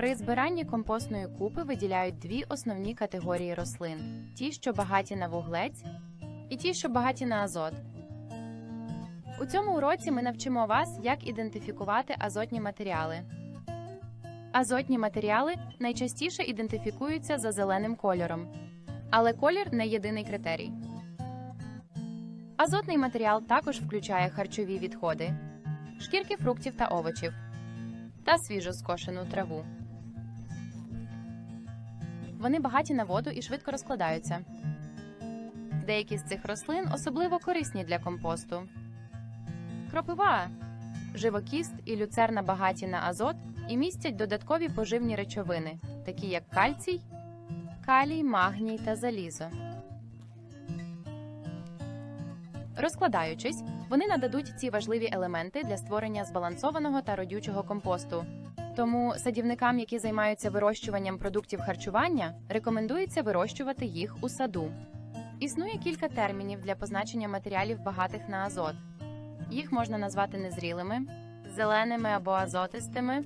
При збиранні компостної купи виділяють дві основні категорії рослин: ті, що багаті на вуглець, і ті, що багаті на азот. У цьому уроці ми навчимо вас, як ідентифікувати азотні матеріали. Азотні матеріали найчастіше ідентифікуються за зеленим кольором, але колір не єдиний критерій. Азотний матеріал також включає харчові відходи, шкірки фруктів та овочів та свіжо скошену траву. Вони багаті на воду і швидко розкладаються. Деякі з цих рослин особливо корисні для компосту. Кропива, живокіст і люцерна багаті на азот і містять додаткові поживні речовини, такі як кальцій, калій, магній та залізо. Розкладаючись, вони нададуть ці важливі елементи для створення збалансованого та родючого компосту. Тому садівникам, які займаються вирощуванням продуктів харчування, рекомендується вирощувати їх у саду. Існує кілька термінів для позначення матеріалів багатих на азот. Їх можна назвати незрілими, зеленими або азотистими,